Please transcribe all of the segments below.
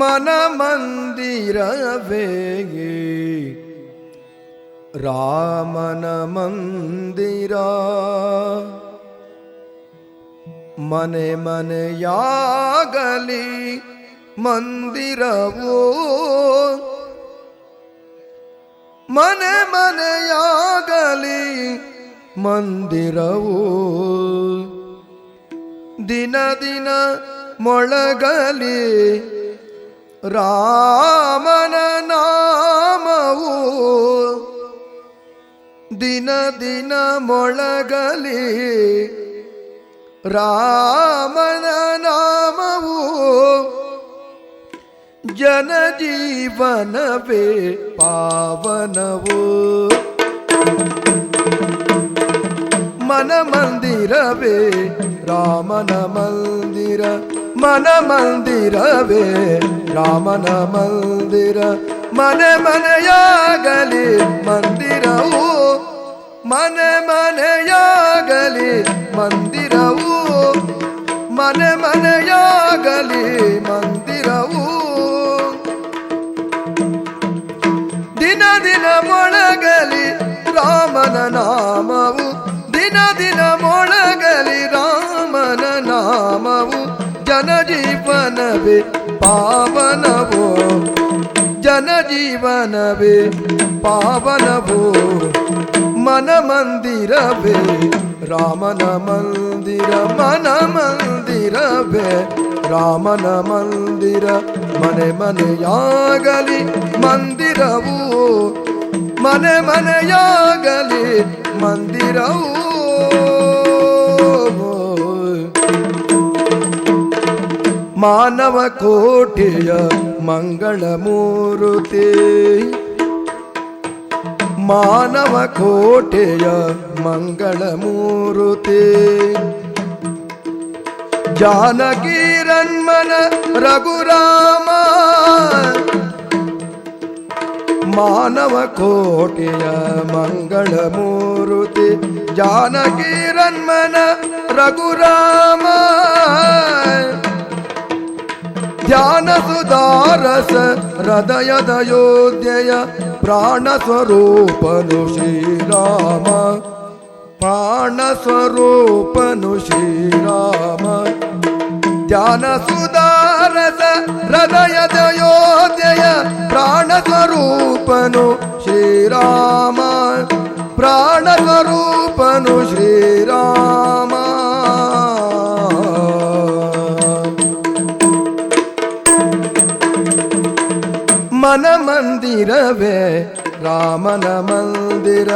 ಮನ ಮಂದಿರವೇ ರಾಮನ ಮಂದಿರ. ಮನೆ ಮನೆಯಾಗಲಿ ಮಂದಿರವೋ. ಮನೆ ಮನೆಯಾಗಲಿ ಮಂದಿರವೋ. ದಿನ ದಿನ ಮೊಳಗಲಿ ರಾಮನ ನಾಮವು ದಿನ ದಿನ ಮೊಳಗಲಿ. ರಾಮನ ನಾಮವು ಜನ ಜೀವನವೇ ಪಾವನವು. ಮನ ಮಂದಿರವೇ ರಾಮನ ಮಂದಿರ. ಮನ ಮಂದಿರವೇ ರಾಮನ ಮಂದಿರ ಮನೆ ಮನೆಯಾಗಲಿ ಮಂದಿರವು ಮನೆ ಮನೆಯಾಗಲಿ ಮಂದಿರವು ಮನೆ ಮನೆಯಾಗಲಿ ಮಂದಿರವು. ಜೀವನವೇ ಪಾವನವೋ, ಜನಜೀವನವೇ, ಪಾವನವೋ ಮನ ಮಂದಿರವೇ ರಾಮನ ಮಂದಿರ ಮನ ಮಂದಿರವೇ ರಾಮನ ಮಂದಿರ, ಮನೆ ಮನೆಯಾಗಲಿ ಮಂದಿರವು, ಮನೆ ಮನೆಯಾಗಲಿ ಮಂದಿರವು. ಮಾನವ ಕೋಟೆಯ ಮಂಗಳ ಮೂರುತಿ. ಮಾನವ ಕೋಟೆಯ ಮಂಗಳ ಮೂರುತಿ. ಜಾನಕೀರನ್ಮನ ರಘುರಾಮ. ಮಾನವ ಕೋಟೆಯ ಮಂಗಳ ಮೂರುತಿ. ಜಾನಕೀರನ್ಮನ ರಘುರಾಮ. ध्यानसुदारस हृदयदयोद्य प्राणस्वरूपनु श्रीराम प्राणस्वरूपनु श्रीराम ध्यानसुदारस हृदय प्राणस्वरूपनु श्रीराम प्राणस्वरूपनु श्रीराम ಮಂದಿರವೇ ರಾಮನ ಮಂದಿರ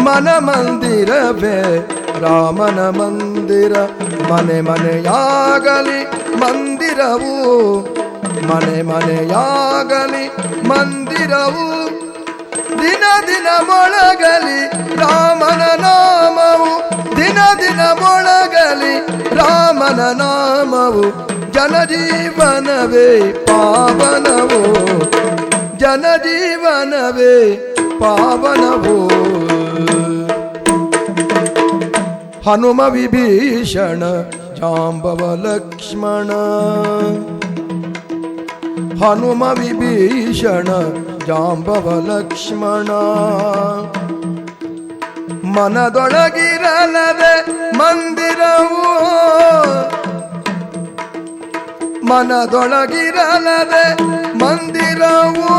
ಮನ ಮಂದಿರವೇ ರಾಮನ ಮಂದಿರ, ಮನೆ ಮನೆಯಾಗಲಿ ಮಂದಿರವು, ಮನೆ ಮನೆಯಾಗಲಿ ಮಂದಿರವು. ದಿನ ದಿನ ಮೊಳಗಲಿ ರಾಮನ ನಾಮವು, ದಿನ ದಿನ ಮೊಳಗಲಿ ರಾಮನ ನಾಮವು. ಜನಜೀವನವೇ ಪಾವನವು ಜನಜೀವನವೇ ಪಾವನವು? ಹನುಮ ವಿಭೀಷಣ ಜಾಂಬವ ಲಕ್ಷ್ಮಣ. ಹನುಮ ವಿಭೀಷಣ ಜಾಂಬವ ಲಕ್ಷ್ಮಣ. ಮನದೊಳಗಿರಲದೆ ಮಂದಿರವು? ಮನದೊಳಗಿರಲದೆ ಮಂದಿರವು.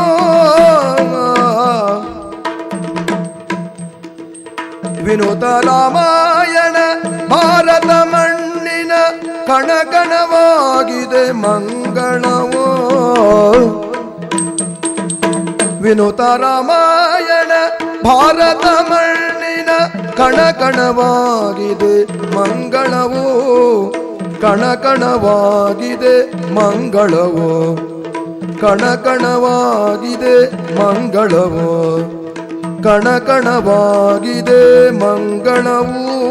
ವಿನೂತ ರಾಮಾಯಣ ಭಾರತ ಮಣ್ಣಿನ ಕಣಕಣವಾಗಿದೆ ಮಂಗಳವೋ. ವಿನೂತ ರಾಮಾಯಣ ಭಾರತ ಮಣ್ಣಿನ ಕಣಕಣವಾಗಿದೆ ಮಂಗಳವೋ. ಕಣಕಣವಾಗಿದೆ ಮಂಗಳವೋ. ಕಣಕಣವಾಗಿದೆ ಮಂಗಳವೋ. ಕಣಕಣವಾಗಿದೆ ಮಂಗಳವೂ.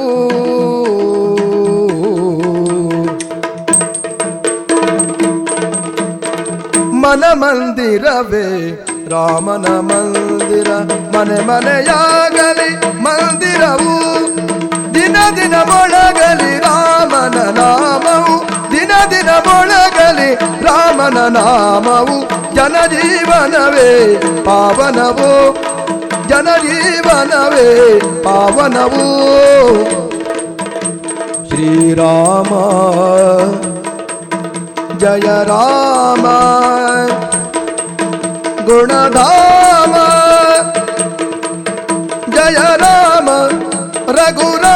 ಮನ ಮಂದಿರವೇ ರಾಮನ ಮಂದಿರ ಮನೆ ಮನೆಯಾಗಲಿ ಮಂದಿರವು. ದಿನ ದಿನ ಮೊಳಗಲಿ ರಾಮನ ನಾಮವು. ದಿನ ದಿನ ಮೊಳಗಲಿ ರಾಮನ ನಾಮವು. ಜನಜೀವನವೇ ಪಾವನವೋ. ಜನಜೀವನವೇ ಪಾವನವೋ. ಶ್ರೀರಾಮ, ಜಯ ರಾಮ. ಗುಣಧಾಮ, ಜಯ ರಾಮ. ಗುಣಧಾಮ